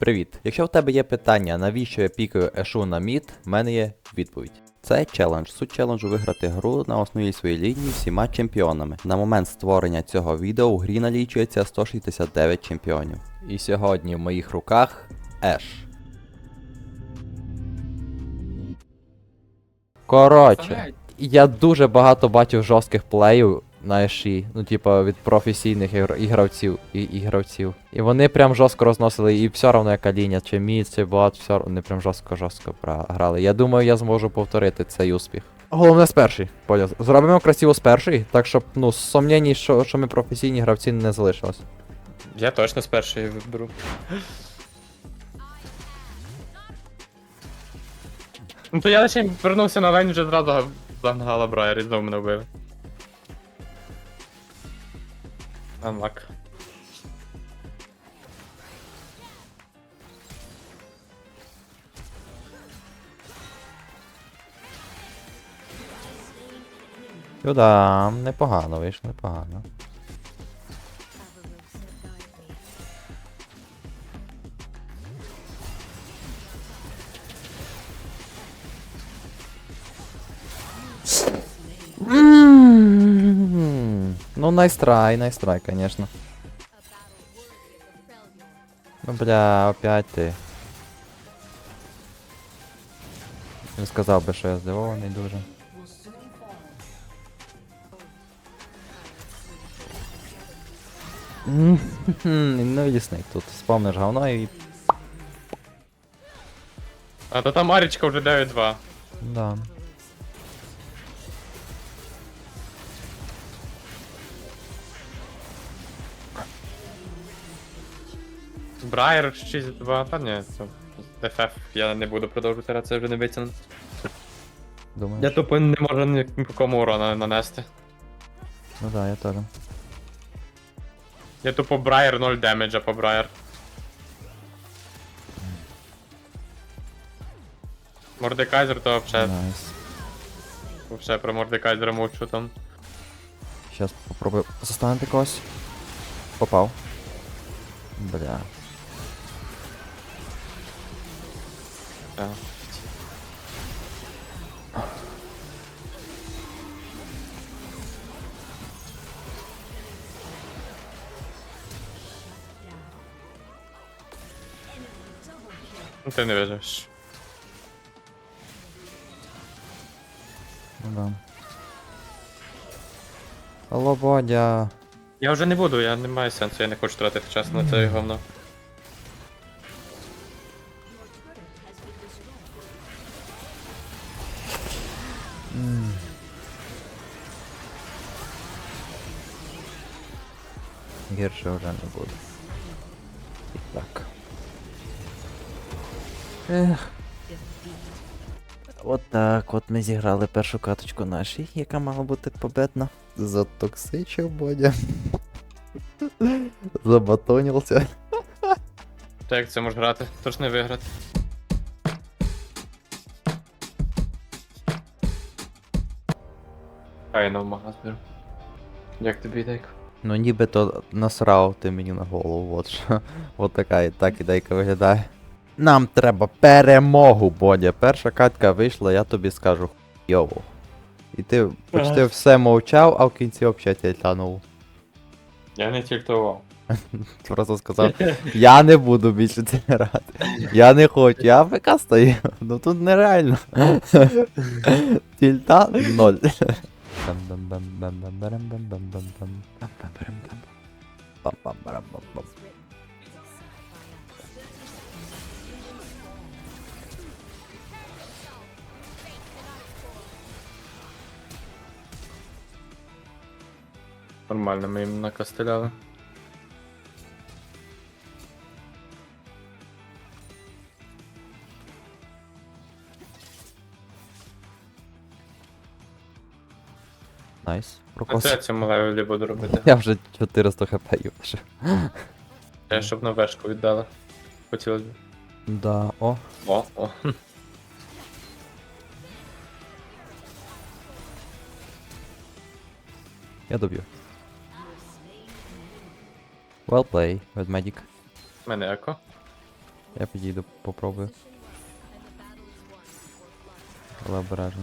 Привіт! Якщо в тебе є питання, навіщо я пікаю Ешу на мід, в мене є відповідь. Це челендж. Суть челенджу виграти гру на основній своїй лінії всіма чемпіонами. На момент створення цього відео у грі налічується 169 чемпіонів. І сьогодні в моїх руках Еш. Коротше, я дуже багато бачив жорстких плеїв на Еші, ну типа від професійних ігр- ігравців і ігравців. І вони прям жорстко розносили, і все одно яка лінія, чи мід, чи бот, все одно вони прям жорстко-жорстко пра- грали. Я думаю, я зможу повторити цей успіх. Головне з перший, Поля. Зробимо красиво з перший, так щоб ну сумнєній, що, що ми професійні гравці не залишилось. Я точно з першої виберу. Ну то я лише вернувся на лень вже зразу загнала Брайер і знову мене вбили. Анлак. Сюда, непогано вийшло, непогано. Ну, найстрай, найстрай, конечно. Ну, бля, опять ти. Не сказав би, що я здивований дуже. Мгм, Ну і лісник тут. Спомниш говно і. А то там Арічка вже 9-2. Да. Брайер 6-2, та ні, це FF я не буду продовжувати, це вже не витягнути. Думаю. Я тупо не можу ні по кому урона нанести. Ну да, я теж. Я тупо Брайер 0 демеджа по Брайер. Мордекайзер то вообще, Найс. вообще про Мордекайзера мовчу там. Сейчас попробую застанути когось. Попав. Бля. Так. Ну ти не виживеш. Ну да. Алло, Бодя. Я вже не буду, я не маю сенсу, я не хочу тратити час на це говно. Гірше вже не буде. І так. Ех. От так, от ми зіграли першу каточку нашій, яка мала бути победна. Затоксичив Бодя. Забатонився. Та як це можеш грати? Тож не виграти. А я на магаз. Як тобі ідейка? Ну нібито насрав ти мені на голову, от що. От така і так ідейка виглядає. Нам треба перемогу, Бодя. Перша катка вийшла, я тобі скажу хуйово. І ти почти все мовчав, а в кінці взагалі тільтанув. Я не тільтував. Просто сказав, я не буду більше це грати. Я не хочу, я АФК стою. Ну тут нереально. Тільта ноль. Пам-пам-парам-пам-пам. Нормально, ми їм накостеляли. Найс. Прокос. це я цьому левелі буду робити. Я вже 400 хп ювше. Я щоб на вешку віддали. Хотілося б. Да, о. О, о. Я доб'ю. Well play, ведмедік. Мене еко. Я підійду, попробую. Але обережно.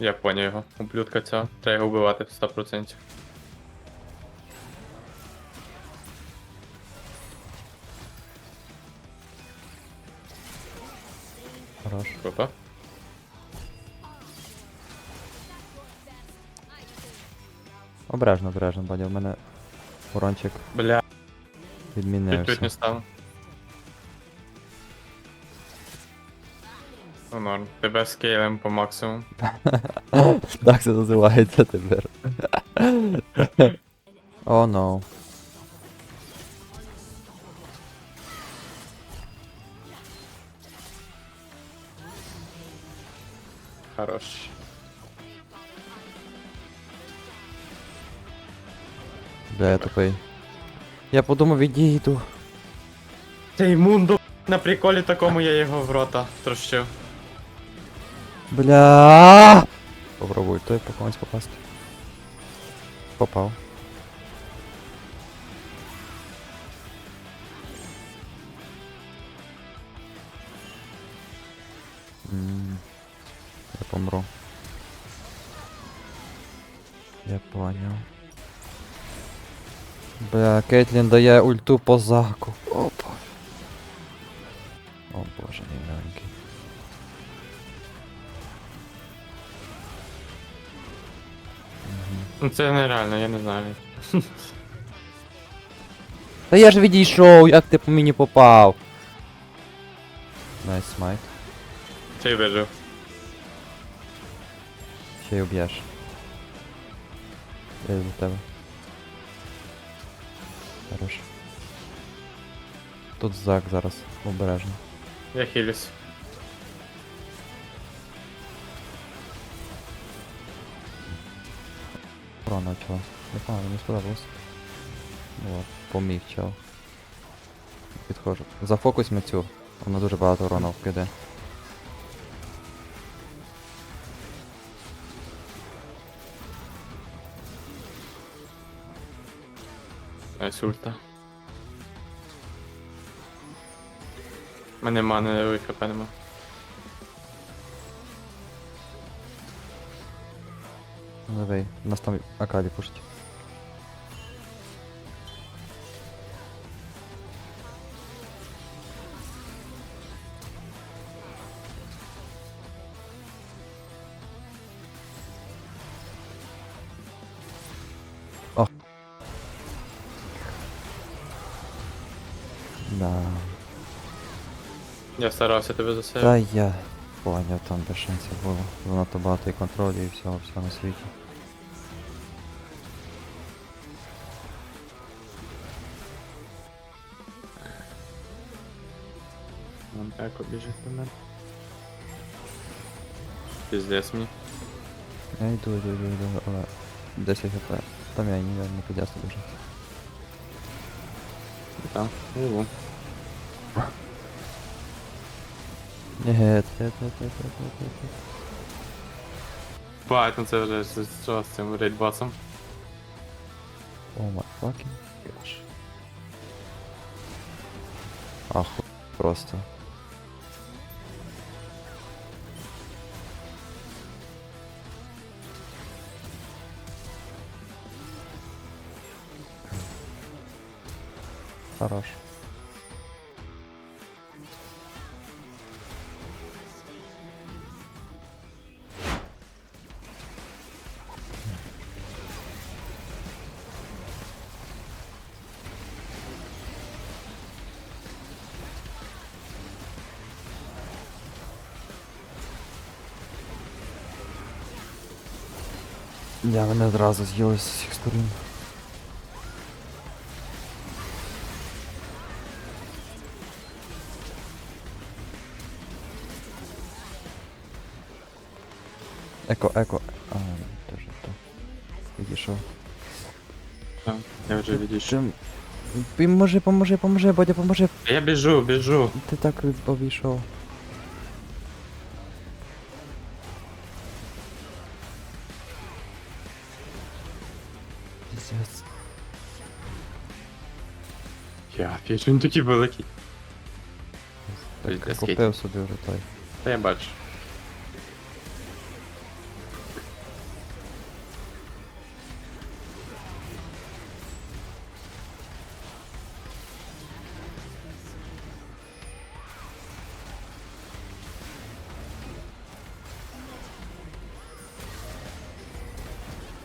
Я поняв його. Ублюдка цього. Треба його вбивати 100%. Хорош. Круто. Обережно, обережно, бадя, у мене урончик Бля, чуть-чуть не відмінився. став. Ну норм. Тебе скейлем по максимуму. Так це називається тепер. О, no. Хорош. Бля, я тупий. Я подумав, відійду. Цей мундо на приколі такому я його в рота трощив. Бля. Попробуй той по комусь попасти. Попав. М, Я помру. Я понял. Бля, Кейтлін дає ульту по заку. О боже. О боже, мій маленький. Ну це нереально, я не знаю. Та я ж відійшов, як ти по мені попав. Найс смайт. Цей вижив. Ще й уб'єш. Я до тебе. Хорош. Тут зак зараз, обережно. Я хилюсь. Рано чого. Знаю, мені сподобалось. От, поміг чел. Підходжу. Зафокусь цю. Вона дуже багато урону вкиде. Ось ульта. Мене мани хп нема. Давай, нас там Акалі пушить. Ох. Да. Я старався тебе Та засейвити. я поняв, там без шансів було. Занадто багато і контролю і всього, всього на світі. Вон еко біжить до мене. Піздець мені. Я йду, йду, йду, йду, але 10 хп. Там я ні, не підясно дуже. Там. Угу. Нет, нет, нет, нет, нет, нет. гет. Бать, ну це вже з- що з цим рейдбасом. О май факін геш. Аху, просто. Хорош. Я мене одразу з'їли з усіх сторін. Еко, еко. А, теж то. Відійшов. Так, я вже відійшов. Поможи, поможи, поможи, Бодя, поможи. Я біжу, біжу. Ти так обійшов. Ніфіга, що він такий великий. Так, Скейт. купив собі вже той. Та я бачу.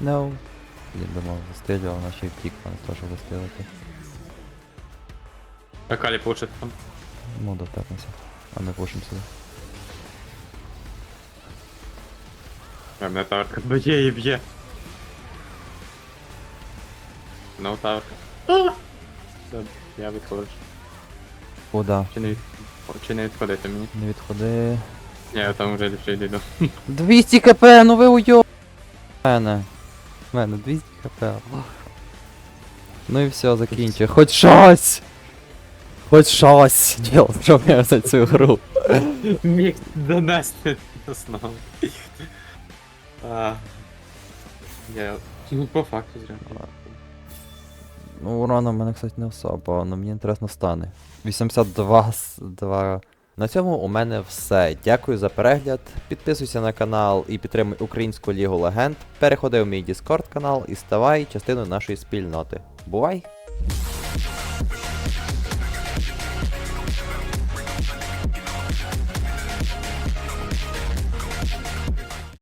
No. Блін, думав, застрілював, наче втік, мене теж застрілити. А Калі получить там. Ну, дотепнеся. А ми пушимо сюди. А мене таверка б'є і б'є. Ну, таверка. Добре, я відходжу. Куда? Чи не, від... Чи не відходити мені? Не відходи. Ні, я там вже ліпше йду. 200 кп, ну ви уйо... Мене. Мене 200 кп. Ну і все, закінчує. Хоч щось! Хоч щось! Діл, що я за цю гру. Міг донести до. А, Я... Ну, по факту зря. Ну, урона в мене, кстати, не особо, але мені інтересно стане. 82 с- 2. На цьому у мене все. Дякую за перегляд. Підписуйся на канал і підтримуй Українську Лігу Легенд. Переходи в мій Discord канал і ставай частиною нашої спільноти. Бувай!